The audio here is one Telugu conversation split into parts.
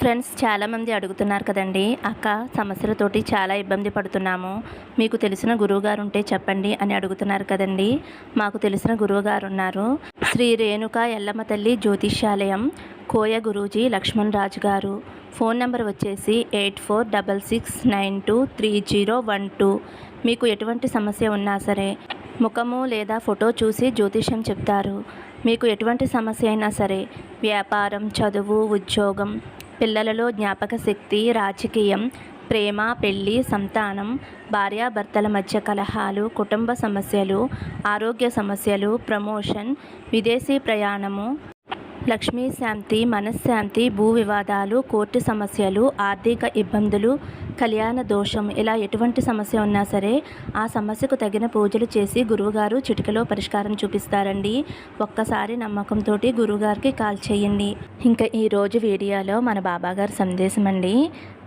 ఫ్రెండ్స్ చాలామంది అడుగుతున్నారు కదండి అక్క సమస్యలతోటి చాలా ఇబ్బంది పడుతున్నాము. మీకు తెలిసిన గురువుగారు ఉంటే చెప్పండి అని అడుగుతున్నారు కదండి. మాకు తెలిసిన గురువుగారు ఉన్నారు శ్రీ రేణుక ఎల్లమ్మ తల్లి జ్యోతిష్యాలయం కోయ గురూజీ లక్ష్మణ్ రాజు గారు. ఫోన్ నెంబర్ వచ్చేసి eight four double six nine two three zero one two. మీకు ఎటువంటి సమస్య ఉన్నా సరే ముఖము లేదా ఫోటో చూసి జ్యోతిష్యం చెప్తారు. మీకు ఎటువంటి సమస్య అయినా సరే వ్యాపారం చదువు ఉద్యోగం పిల్లలలో జ్ఞాపక శక్తి రాజకీయం ప్రేమ పెళ్ళి సంతానం భార్యాభర్తల మధ్య కలహాలు కుటుంబ సమస్యలు ఆరోగ్య సమస్యలు ప్రమోషన్ విదేశీ ప్రయాణము లక్ష్మీ శాంతి మనశ్శాంతి భూ వివాదాలు కోర్టు సమస్యలు ఆర్థిక ఇబ్బందులు కళ్యాణ దోషం ఇలా ఎటువంటి సమస్య ఉన్నా సరే ఆ సమస్యకు తగిన పూజలు చేసి గురువుగారు చిటికలో పరిష్కారం చూపిస్తారండి. ఒక్కసారి నమ్మకంతో గురువుగారికి కాల్ చేయండి. ఇంకా ఈరోజు వీడియోలో మన బాబాగారి సందేశం అండి.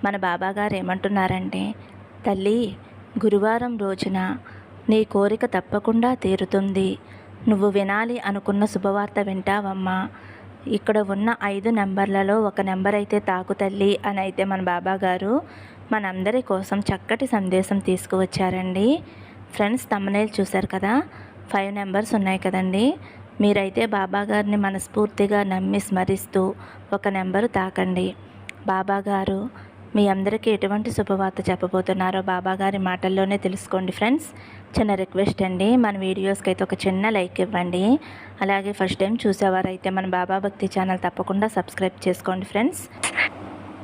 మన బాబాగారు ఏమంటున్నారంటే తల్లి గురువారం రోజున నీ కోరిక తప్పకుండా తీరుతుంది. నువ్వు వినాలి అనుకున్న శుభవార్త వింటావమ్మా. ఇక్కడ ఉన్న ఐదు నెంబర్లలో ఒక నెంబర్ అయితే తాకు తల్లి అని అయితే మన బాబా గారు మనందరి కోసం చక్కటి సందేశం తీసుకువచ్చారండి. ఫ్రెండ్స్ తమ్మనేలు చూశారు కదా? ఫైవ్ నెంబర్స్ ఉన్నాయి కదండి. మీరైతే బాబా గారిని మనస్ఫూర్తిగా నమ్మి స్మరిస్తూ ఒక నెంబరు తాకండి. బాబా గారు మీ అందరికీ ఎటువంటి శుభవార్త చెప్పబోతున్నారో బాబాగారి మాటల్లోనే తెలుసుకోండి ఫ్రెండ్స్. చిన్న రిక్వెస్ట్ అండి మన వీడియోస్కి అయితే ఒక చిన్న లైక్ ఇవ్వండి. అలాగే ఫస్ట్ టైం చూసేవారైతే మన బాబా భక్తి ఛానల్ తప్పకుండా సబ్స్క్రైబ్ చేసుకోండి ఫ్రెండ్స్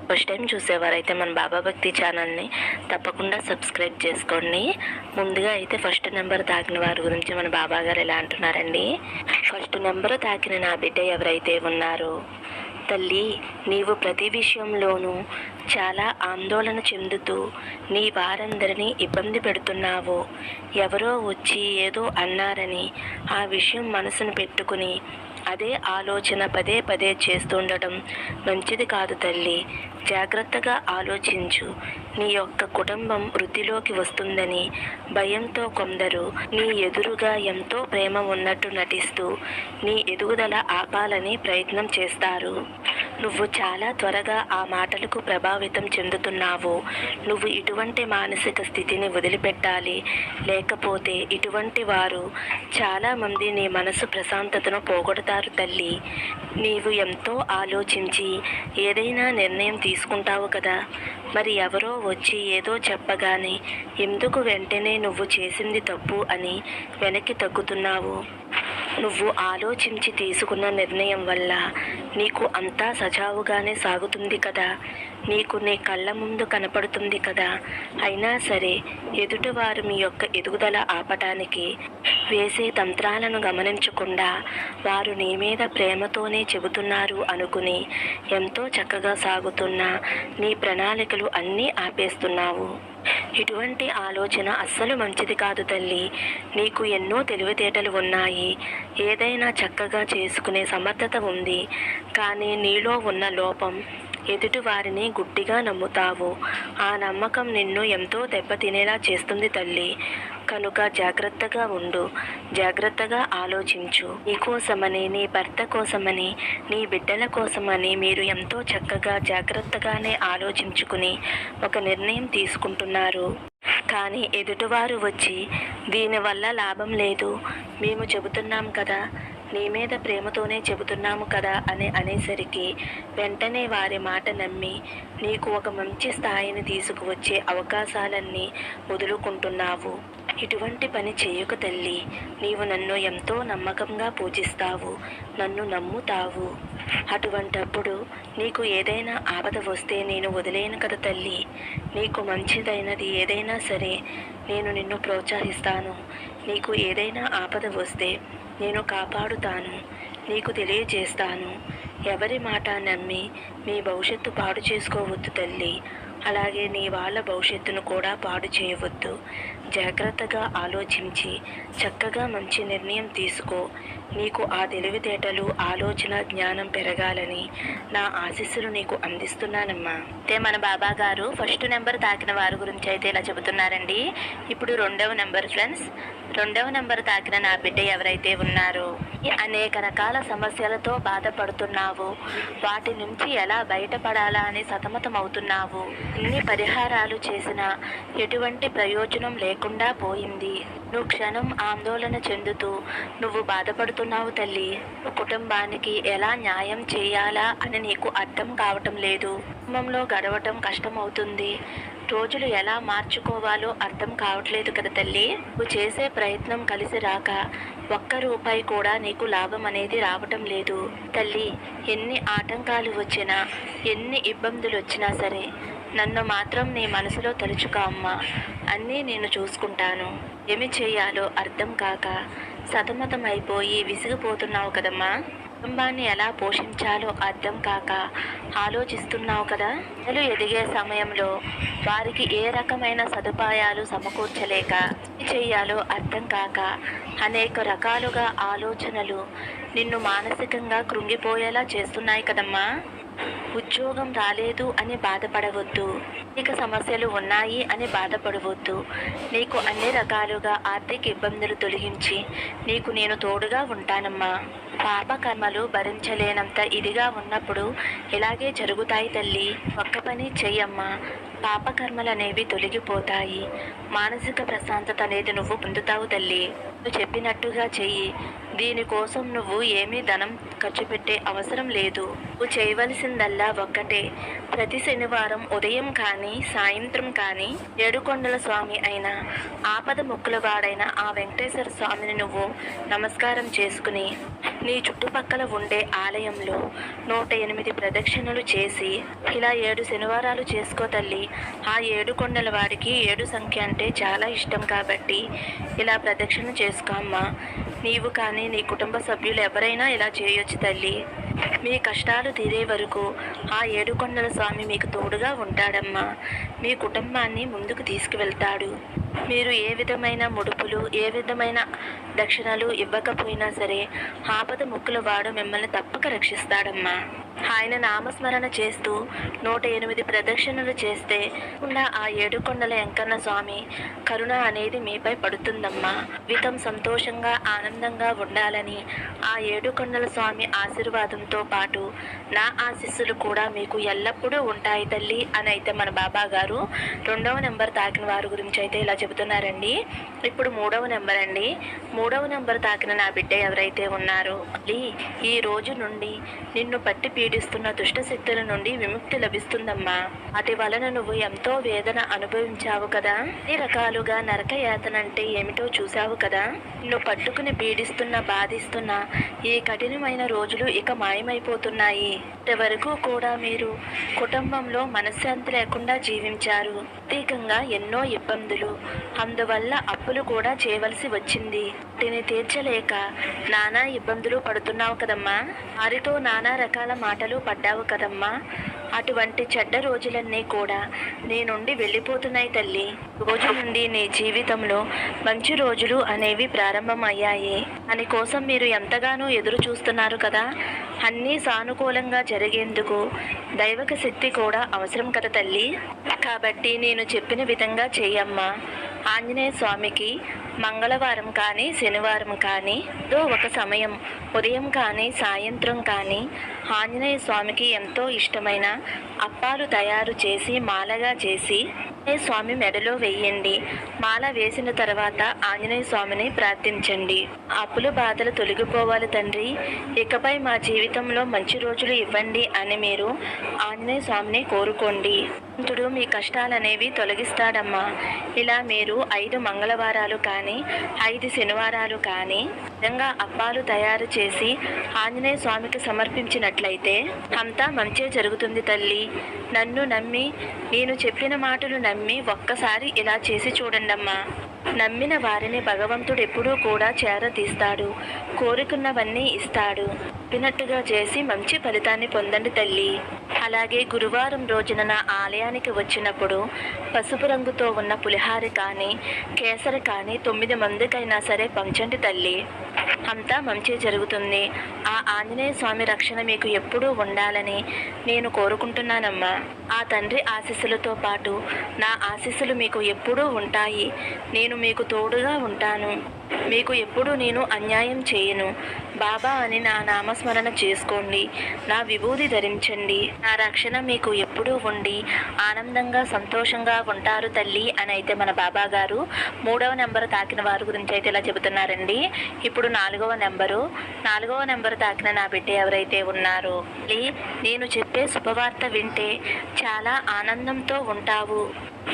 ఫస్ట్ టైం చూసేవారైతే మన బాబా భక్తి ఛానల్ని తప్పకుండా సబ్స్క్రైబ్ చేసుకోండి. ముందుగా అయితే ఫస్ట్ నెంబర్ తాకిన వారి గురించి మన బాబా గారు ఎలా అంటున్నారండి? ఫస్ట్ నెంబర్ తాకిన నా బిడ్డ ఎవరైతే ఉన్నారో తల్లి నీవు ప్రతి విషయంలోనూ చాలా ఆందోళన చెందుతూ నీ వారందరినీ ఇబ్బంది పెడుతున్నావు. ఎవరో వచ్చి ఏదో అన్నారని ఆ విషయం మనసును పెట్టుకుని అదే ఆలోచన పదే పదే చేస్తుండటం మంచిది కాదు తల్లి. జాగ్రత్తగా ఆలోచించు. నీ యొక్క కుటుంబం వృద్ధిలోకి వస్తుందని భయంతో కొందరు నీ ఎదురుగా ఎంతో ప్రేమ ఉన్నట్టు నటిస్తూ నీ ఎదుగుదల ఆపాలని ప్రయత్నం చేస్తారు. నువ్వు చాలా త్వరగా ఆ మాటలకు ప్రభావితం చెందుతున్నావు. నువ్వు ఇటువంటి మానసిక స్థితిని వదిలిపెట్టాలి. లేకపోతే ఇటువంటి వారు చాలామంది నీ మనసు ప్రశాంతతను పోగొడతారు తల్లి. నీవు ఎంతో ఆలోచించి ఏదైనా నిర్ణయం తీసుకుంటావు కదా. మరి ఎవరో వచ్చి ఏదో చెప్పగానే ఎందుకు వెంటనే నువ్వు చేసింది తప్పు అని వెనక్కి తగ్గుతున్నావు? నువ్వు ఆలోచించి తీసుకున్న నిర్ణయం వల్ల నీకు అంతా సజావుగానే సాగుతుంది కదా. నీకు నీ కళ్ళ ముందు కనపడుతుంది కదా. అయినా సరే ఎదుటివారు మీ యొక్క ఎదుగుదల ఆపటానికి వేసే తంత్రాలను గమనించకుండా వారు నీ మీద ప్రేమతోనే చెబుతున్నారు అనుకుని ఎంతో చక్కగా సాగుతున్న నీ ప్రణాళికలు అన్నీ ఆపేస్తున్నావు. ఇటువంటి ఆలోచన అస్సలు మంచిది కాదు తల్లి. నీకు ఎన్నో తెలివితేటలు ఉన్నాయి. ఏదైనా చక్కగా చేసుకునే సమర్థత ఉంది. కానీ నీలో ఉన్న లోపం ఎదుటివారిని గుడ్డిగా నమ్ముతావు. ఆ నమ్మకం నిన్ను ఎంతో దెబ్బతినేలా చేస్తుంది తల్లి. కనుక జాగ్రత్తగా ఉండు. జాగ్రత్తగా ఆలోచించు. నీ కోసమని నీ భర్త కోసమని నీ బిడ్డల కోసమని మీరు ఎంతో చక్కగా జాగ్రత్తగానే ఆలోచించుకుని ఒక నిర్ణయం తీసుకుంటున్నారు. కానీ ఎదుటివారు వచ్చి దీనివల్ల లాభం లేదు. మేము చెబుతున్నాం కదా. నీ మీద ప్రేమతోనే చెబుతున్నాము కదా అని అనేసరికి వెంటనే వారి మాట నమ్మి నీకు ఒక మంచి స్థాయిని తీసుకువచ్చే అవకాశాలన్నీ వదులుకుంటున్నావు. ఇటువంటి పని చేయక తల్లి నీవు నన్ను ఎంతో నమ్మకంగా పూజిస్తావు నన్ను నమ్ముతావు. అటువంటప్పుడు నీకు ఏదైనా ఆపద వస్తే నేను వదిలేను కదా తల్లి. నీకు మంచిదైనది ఏదైనా సరే నేను నిన్ను ప్రోత్సహిస్తాను. నీకు ఏదైనా ఆపద వస్తే నేను కాపాడుతాను నీకు తెలియజేస్తాను. ఎవరి మాట నమ్మి మీ భవిష్యత్తు పాడు చేసుకోవద్దు తల్లి. అలాగే నీ వాళ్ళ భవిష్యత్తును కూడా పాడు చేయవద్దు. జాగ్రత్తగా ఆలోచించి చక్కగా మంచి నిర్ణయం తీసుకో. నీకు ఆ తెలివితేటలు ఆలోచన జ్ఞానం పెరగాలని నా ఆశీస్సులు నీకు అందిస్తున్నానమ్మా. అయితే మన బాబా గారు ఫస్ట్ నెంబర్ తాకిన వారి గురించి అయితే ఇలా చెబుతున్నారండి. ఇప్పుడు రెండవ నెంబర్ ఫ్రెండ్స్ రెండవ నెంబర్ తాకిన నా బిడ్డ ఎవరైతే ఉన్నారో అనేక రకాల సమస్యలతో బాధపడుతున్నావు. వాటి నుంచి ఎలా బయటపడాలా అని సతమతం అవుతున్నావు ఇన్ని పరిహారాలు చేసినా ఎటువంటి ప్రయోజనం లేకుండా పోయింది. నువ్వు క్షణం ఆందోళన చెందుతూ నువ్వు బాధపడుతున్నావు తల్లి. కుటుంబానికి ఎలా న్యాయం చేయాలా అని నీకు అర్థం కావటం లేదు. కుటుంబంలో గడవటం కష్టమవుతుంది. రోజులు ఎలా మార్చుకోవాలో అర్థం కావట్లేదు కదా తల్లి. నువ్వు చేసే ప్రయత్నం కలిసి రాక ఒక్క రూపాయి కూడా నీకు లాభం అనేది రావటం లేదు. తల్లి ఎన్ని ఆటంకాలు వచ్చినా ఎన్ని ఇబ్బందులు వచ్చినా సరే నన్ను మాత్రం నీ మనసులో తలుచుకో అమ్మా. అన్నీ నేను చూసుకుంటాను. ఏమి చేయాలో అర్థం కాక సతమతమైపోయి విసిగిపోతున్నావు కదమ్మా. కుటుంబాన్ని ఎలా పోషించాలో అర్థం కాక ఆలోచిస్తున్నావు కదా. పిల్లలు ఎదిగే సమయంలో వారికి ఏ రకమైన సదుపాయాలు సమకూర్చలేక చేయాలో చెయ్యాలో అర్థం కాక అనేక రకాలుగా ఆలోచనలు నిన్ను మానసికంగా కృంగిపోయేలా చేస్తున్నాయి కదమ్మా. ఉద్యోగం రాలేదు అని బాధపడవద్దు. ఆర్థిక సమస్యలు ఉన్నాయి అని బాధపడవద్దు. నీకు అన్ని రకాలుగా ఆర్థిక ఇబ్బందులు తొలగించి నీకు నేను తోడుగా ఉంటానమ్మా. పాపకర్మలు భరించలేనంత ఇదిగా ఉన్నప్పుడు ఇలాగే జరుగుతాయి తల్లి. ఒక్క పని చెయ్యమ్మా. పాపకర్మలు అనేవి తొలగిపోతాయి. మానసిక ప్రశాంతత అనేది నువ్వు పొందుతావు తల్లి. చెప్పినట్టుగా చెయ్యి. దీనికోసం నువ్వు ఏమీ ధనం ఖర్చు పెట్టే అవసరం లేదు. నువ్వు చేయవలసిందల్లా ఒక్కటే. ప్రతి శనివారం ఉదయం కానీ సాయంత్రం కానీ ఏడుకొండల స్వామి అయిన ఆపద ముక్కులవాడైన ఆ వెంకటేశ్వర స్వామిని నువ్వు నమస్కారం చేసుకుని నీ చుట్టుపక్కల ఉండే ఆలయంలో నూట ఎనిమిది ప్రదక్షిణలు చేసి ఇలా ఏడు శనివారాలు చేసుకో తల్లి. ఆ ఏడు కొండల వాడికి ఏడు సంఖ్య అంటే చాలా ఇష్టం కాబట్టి ఇలా ప్రదక్షిణ చేసుకో అమ్మా. నీవు కానీ నీ కుటుంబ సభ్యులు ఎవరైనా ఇలా చేయొచ్చు తల్లి. మీ కష్టాలు తీరే వరకు ఆ ఏడుకొండల స్వామి మీకు తోడుగా ఉంటాడమ్మా. మీ కుటుంబాన్ని ముందుకు తీసుకువెళ్తాడు. మీరు ఏ విధమైన ముడుపులు ఏ విధమైన దక్షిణలు ఇవ్వకపోయినా సరే ఆపద ముక్కుల వాడు మిమ్మల్ని తప్పక రక్షిస్తాడమ్మా. ఆయన నామస్మరణ చేస్తూ నూట ఎనిమిది ప్రదక్షిణలు చేస్తే ఉన్న ఆ ఏడు కొండల వెంకన్న స్వామి కరుణ అనేది మీపై పడుతుందమ్మా. వితం సంతోషంగా ఆనందంగా ఉండాలని ఆ ఏడు కొండల స్వామి ఆశీర్వాదంతో పాటు నా ఆశీస్సులు కూడా మీకు ఎల్లప్పుడూ ఉంటాయి తల్లి అని అయితే మన బాబా గారు రెండవ నెంబర్ తాకిన వారి గురించి అయితే ఇలా చెబుతున్నారండి. ఇప్పుడు మూడవ నెంబర్ అండి. మూడవ నెంబర్ తాకిన నా బిడ్డ ఎవరైతే ఉన్నారో తల్లి, ఈ రోజు నుండి నిన్ను పట్టి పీడిస్తున్న దుష్ట శక్తుల నుండి విముక్తి లభిస్తుందమ్మా. వాటి వలన నువ్వు ఎంతో వేదన అనుభవించావు కదా. ఈ రకాలుగా నరక యాతన అంటే ఏమిటో చూసావు కదా. నిన్ను పట్టుకుని పీడిస్తున్న బాధిస్తున్న ఈ కఠినమైన రోజులు ఇక మాయమైపోతున్నాయి. ఇంతవరకు కూడా మీరు కుటుంబంలో మనశ్శాంతి లేకుండా జీవించారు. ప్రత్యేకంగా ఎన్నో ఇబ్బందులు అందువల్ల అప్పులు కూడా చేయవలసి వచ్చింది. దీన్ని తీర్చలేక నానా ఇబ్బందులు పడుతున్నావు కదమ్మా. వారితో నానా రకాల మాటలు పడ్డావు కదమ్మా. అటువంటి చెడ్డ రోజులన్నీ కూడా నీ నుండి వెళ్ళిపోతున్నాయి తల్లి. రోజు నుండి నీ జీవితంలో మంచి రోజులు అనేవి ప్రారంభమయ్యాయి. అని కోసం మీరు ఎంతగానో ఎదురు చూస్తున్నారు కదా. అన్నీ సానుకూలంగా జరిగేందుకు దైవక శక్తి కూడా అవసరం కదా తల్లి. కాబట్టి నేను చెప్పిన విధంగా చెయ్యమ్మా. ఆంజనేయ స్వామికి మంగళవారం కానీ శనివారం కానీ ఏదో ఒక సమయం ఉదయం కానీ సాయంత్రం కానీ ఆంజనేయ స్వామికి ఎంతో ఇష్టమైన అప్పాలు తయారు చేసి మాలగా చేసి ఆంజనేయ స్వామి మెడలో వేయండి. మాల వేసిన తర్వాత ఆంజనేయ స్వామిని ప్రార్థించండి. అప్పుల బాధలు తొలగిపోవాలి తండ్రి. ఇకపై మా జీవితంలో మంచి రోజులు ఇవ్వండి అని మీరు ఆంజనేయ స్వామిని కోరుకోండి. భగవంతుడు మీ కష్టాలనేవి తొలగిస్తాడమ్మా. ఇలా మీరు ఐదు మంగళవారాలు కానీ ఐదు శనివారాలు కానీ నిజంగా అప్పాలు తయారు చేసి ఆంజనేయ స్వామికి సమర్పించినట్లయితే అంతా మంచే జరుగుతుంది తల్లి. నన్ను నమ్మి నేను చెప్పిన మాటలు నమ్మి ఒక్కసారి ఇలా చేసి చూడండమ్మా. నమ్మిన వారిని భగవంతుడు ఎప్పుడూ కూడా చేరదీస్తాడు. కోరుకున్నవన్నీ ఇస్తాడు. చెప్పినట్టుగా చేసి మంచి ఫలితాన్ని పొందండి తల్లి. అలాగే గురువారం రోజున నా ఆలయానికి వచ్చినప్పుడు పసుపు రంగుతో ఉన్న పులిహారి కానీ కేసరి కానీ తొమ్మిది మందికైనా సరే పంచండి తల్లి. అంతా మంచి జరుగుతుంది. ఆ ఆంజనేయ స్వామి రక్షణ మీకు ఎప్పుడూ ఉండాలని నేను కోరుకుంటున్నానమ్మా. ఆ తండ్రి ఆశీస్సులతో పాటు నా ఆశీస్సులు మీకు ఎప్పుడూ ఉంటాయి. నేను మీకు తోడుగా ఉంటాను. మీకు ఎప్పుడూ నేను అన్యాయం చేయను. బాబా అని నా నామస్మరణ చేసుకోండి. నా విభూది ధరించండి. నా రక్షణ మీకు ఎప్పుడూ ఉండి ఆనందంగా సంతోషంగా ఉంటారు తల్లి అని అయితే మన బాబా గారు మూడవ నెంబర్ తాకిన వారి గురించి అయితే ఇలా చెబుతున్నారండి. ఇప్పుడు నాలుగవ నెంబరు. నాలుగవ నెంబర్ తాకిన నా బిడ్డ ఎవరైతే ఉన్నారో నేను చెప్పే శుభవార్త వింటే చాలా ఆనందంతో ఉంటావు.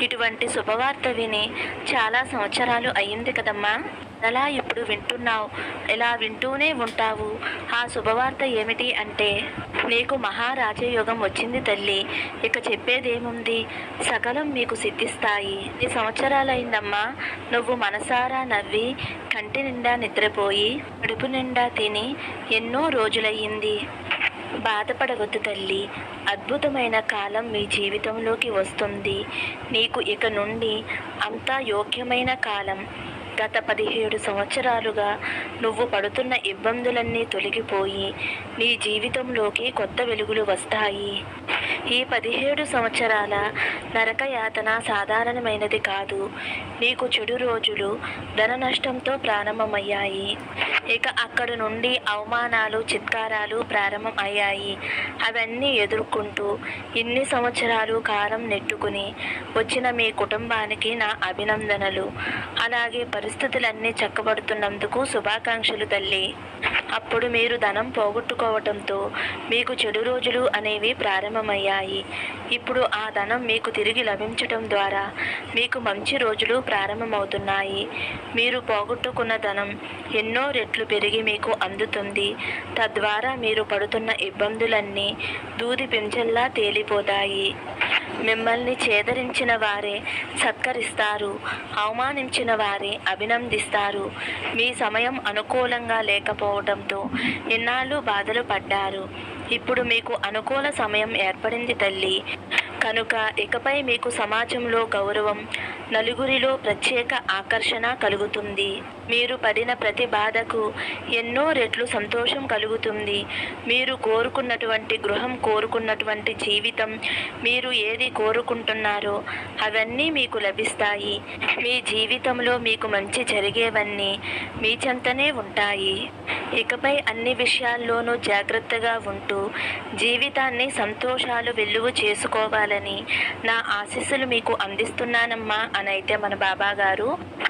ఇటువంటి శుభవార్త విని చాలా సంవత్సరాలు అయ్యింది కదమ్మా. అలా ఇప్పుడు వింటున్నావు? ఇలా వింటూనే ఉంటావు? ఆ శుభవార్త ఏమిటి అంటే నీకు మహారాజయోగం వచ్చింది తల్లి. ఇక చెప్పేదేముంది? సకలం మీకు సిద్ధిస్తాయి. ఈ సంవత్సరాలైందమ్మా. నువ్వు మనసారా నవ్వి కంటి నిండా నిద్రపోయి కడుపు నిండా తిని ఎన్నో రోజులయ్యింది. బాధపడవద్దు తల్లి. అద్భుతమైన కాలం మీ జీవితంలోకి వస్తుంది. నీకు ఇక నుండి అంతా యోగ్యమైన కాలం. గత పదిహేడు సంవత్సరాలుగా నువ్వు పడుతున్న ఇబ్బందులన్నీ తొలగిపోయి నీ జీవితంలోకి కొత్త వెలుగులు వస్తాయి. ఈ పదిహేడు సంవత్సరాల నరకయాతన సాధారణమైనది కాదు. నీకు చెడు రోజులు ధన నష్టంతో ప్రారంభమయ్యాయి. ఇక అక్కడ నుండి అవమానాలు చిత్కారాలు ప్రారంభం అయ్యాయి అవన్నీ ఎదుర్కొంటూ ఇన్ని సంవత్సరాలు కారం నెట్టుకుని వచ్చిన మీ కుటుంబానికి నా అభినందనలు. అలాగే పరిస్థితులన్నీ చక్కబడుతున్నందుకు శుభాకాంక్షలు తల్లి. అప్పుడు మీరు ధనం పోగొట్టుకోవటంతో మీకు చెడు రోజులు అనేవి ప్రారంభమయ్యాయి. ఇప్పుడు ఆ ధనం మీకు తిరిగి లభించటం ద్వారా మీకు మంచి రోజులు ప్రారంభమవుతున్నాయి. మీరు పోగొట్టుకున్న ధనం ఎన్నో రెట్లు పెరిగి మీకు అందుతుంది. తద్వారా మీరు పడుతున్న ఇబ్బందులన్నీ దూది పింఛల్లా తేలిపోతాయి. మిమ్మల్ని చేదరించిన వారే సత్కరిస్తారు అవమానించిన వారే అభినందిస్తారు. మీ సమయం అనుకూలంగా లేకపోవడంతో ఎన్నాళ్ళు బాధలు పడ్డారు. ఇప్పుడు మీకు అనుకూల సమయం ఏర్పడింది తల్లి. కనుక ఇకపై మీకు సమాజంలో గౌరవం నలుగురిలో ప్రత్యేక ఆకర్షణ కలుగుతుంది. మీరు పడిన ప్రతి బాధకు ఎన్నో రెట్లు సంతోషం కలుగుతుంది. మీరు కోరుకున్నటువంటి గృహం కోరుకున్నటువంటి జీవితం మీరు ఏది కోరుకుంటున్నారో అవన్నీ మీకు లభిస్తాయి. మీ జీవితంలో మీకు మంచి జరిగేవన్నీ మీ చెంతనే ఉంటాయి. ఇకపై అన్ని విషయాల్లోనూ జాగ్రత్తగా ఉంటూ జీవితాన్ని సంతోషాలు వెల్లువ చేసుకోవాలని నా ఆశీస్సులు మీకు అందిస్తున్నానమ్మా. అని అయితే మన బాబా గారు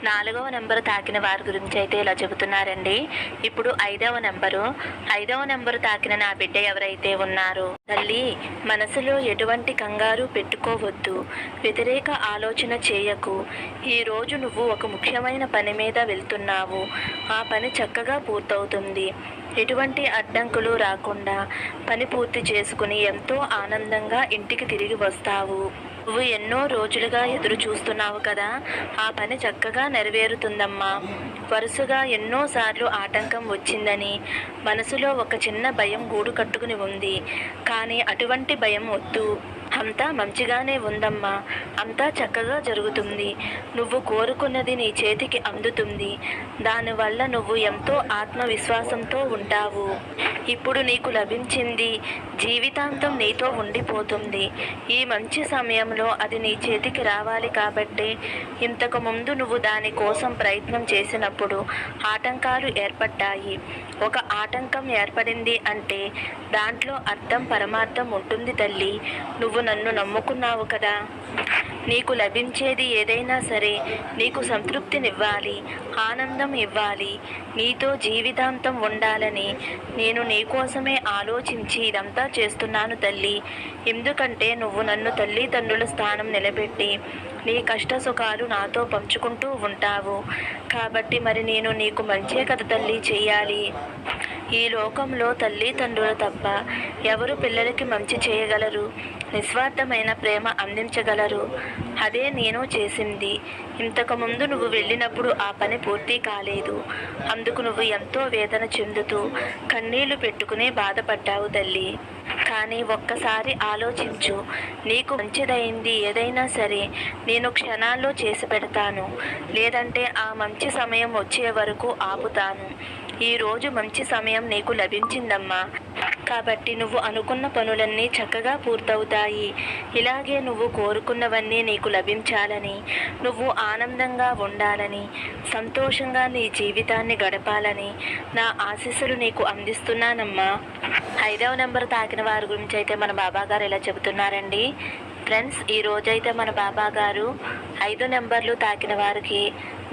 నాలుగవ నెంబర్ తాకిన వారి గురించి అయితే ఇలా చెబుతున్నారండి. ఇప్పుడు ఐదవ నెంబరు. ఐదవ నెంబరు తాకిన నా బిడ్డ ఎవరైతే ఉన్నారో తల్లి మనసులో ఎటువంటి కంగారు పెట్టుకోవద్దు. వ్యతిరేక ఆలోచన చేయకు. ఈ రోజు నువ్వు ఒక ముఖ్యమైన పని మీద వెళ్తున్నావు. ఆ పని చక్కగా పూర్తవుతుంది. ఎటువంటి అడ్డంకులు రాకుండా పని పూర్తి చేసుకుని ఎంతో ఆనందంగా ఇంటికి తిరిగి వస్తావు. నువ్వు ఎన్నో రోజులుగా ఎదురు చూస్తున్నావు కదా. ఆ పని చక్కగా నెరవేరుతుందమ్మా. వరుసగా ఎన్నోసార్లు ఆటంకం వచ్చిందని మనసులో ఒక చిన్న భయం గూడు కట్టుకుని ఉంది. కానీ అటువంటి భయం వద్దు. అంతా మంచిగానే ఉందమ్మా. అంతా చక్కగా జరుగుతుంది. నువ్వు కోరుకున్నది నీ చేతికి అందుతుంది. దానివల్ల నువ్వు ఎంతో ఆత్మవిశ్వాసంతో ఉంటావు. ఇప్పుడు నీకు లభించింది జీవితాంతం నీతో ఉండిపోతుంది. ఈ మంచి సమయంలో అది నీ చేతికి రావాలి కాబట్టి ఇంతకు ముందు నువ్వు దాని కోసం ప్రయత్నం చేసినప్పుడు ఆటంకాలు ఏర్పడ్డాయి. ఒక ఆటంకం ఏర్పడింది అంటే దాంట్లో అర్థం పరమార్థం ఉంటుంది తల్లి. నువ్వు నన్ను నమ్ముకున్నావు కదా. నీకు లభించేది ఏదైనా సరే నీకు సంతృప్తినివ్వాలి ఆనందం ఇవ్వాలి నీతో జీవితాంతం ఉండాలని నేను నీకోసమే ఆలోచించి ఇదంతా చేస్తున్నాను తల్లి. ఎందుకంటే నువ్వు నన్ను తల్లిదండ్రుల స్థానం నిలబెట్టి నీ కష్ట సుఖాలు నాతో పంచుకుంటూ ఉంటావు. కాబట్టి మరి నేను నీకు మంచే కథ తల్లి చేయాలి ఈ లోకంలో తల్లిదండ్రులు తప్ప ఎవరు పిల్లలకి మంచి చేయగలరు? నిస్వార్థమైన ప్రేమ అందించగలరు? అదే నేను చేసింది. ఇంతకుముందు నువ్వు వెళ్ళినప్పుడు ఆ పని పూర్తి కాలేదు. అందుకు నువ్వు ఎంతో వేదన చెందుతూ కన్నీళ్ళు పెట్టుకుని బాధపడ్డావు తల్లి. కానీ ఒక్కసారి ఆలోచించు నీకు మంచిదైంది ఏదైనా సరే నేను క్షణాల్లో చేసి పెడతాను. లేదంటే ఆ మంచి సమయం వచ్చే వరకు ఆపుతాను. ఈరోజు మంచి సమయం నీకు లభించిందమ్మా. కాబట్టి నువ్వు అనుకున్న పనులన్నీ చక్కగా పూర్తవుతాయి. ఇలాగే నువ్వు కోరుకున్నవన్నీ నీకు లభించాలని నువ్వు ఆనందంగా ఉండాలని సంతోషంగా నీ జీవితాన్ని గడపాలని నా ఆశీస్సులు నీకు అందిస్తున్నానమ్మా. ఐదవ నెంబర్ తాకిన వారి గురించి అయితే మన బాబా గారు ఇలా చెబుతున్నారండి. ఫ్రెండ్స్ ఈ రోజైతే మన బాబా గారు ఐదు నెంబర్లు తాకిన వారికి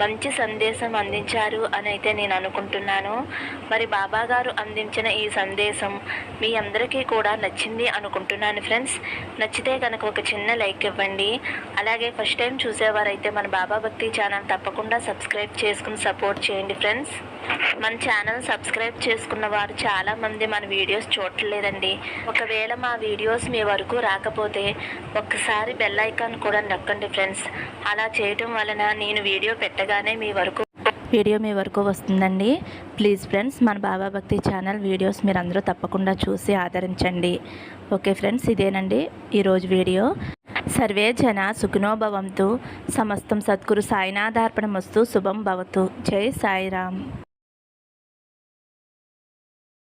మంచి సందేశం అందించారు అని అయితే నేను అనుకుంటున్నాను. మరి బాబా గారు అందించిన ఈ సందేశం మీ అందరికీ కూడా నచ్చింది అనుకుంటున్నాను ఫ్రెండ్స్. నచ్చితే కనుక ఒక చిన్న లైక్ ఇవ్వండి. అలాగే ఫస్ట్ టైం చూసేవారైతే మన బాబా భక్తి ఛానల్ తప్పకుండా సబ్స్క్రైబ్ చేసుకుని సపోర్ట్ చేయండి ఫ్రెండ్స్. మన ఛానల్ సబ్స్క్రైబ్ చేసుకున్న వారు చాలా మంది మన వీడియోస్ చూడలేదండి ఒకవేళ మా వీడియోస్ మీ వరకు రాకపోతే ఒక్కసారి బెల్ ఐకాన్ కూడా నొక్కండి ఫ్రెండ్స్. అలా చేయటం వలన నేను వీడియో పెట్టగానే మీ వరకు వీడియో మీ వరకు వస్తుందండి. ప్లీజ్ ఫ్రెండ్స్ మన బాబా భక్తి ఛానల్ వీడియోస్ మీరు అందరూ తప్పకుండా చూసి ఆదరించండి. ఓకే ఫ్రెండ్స్ ఇదేనండి ఈరోజు వీడియో. సర్వే జన సుఖినోభవంతు సమస్తం సద్గురు సాయినాథార్పణమస్తు శుభం భవతు. జై సాయిరామ్.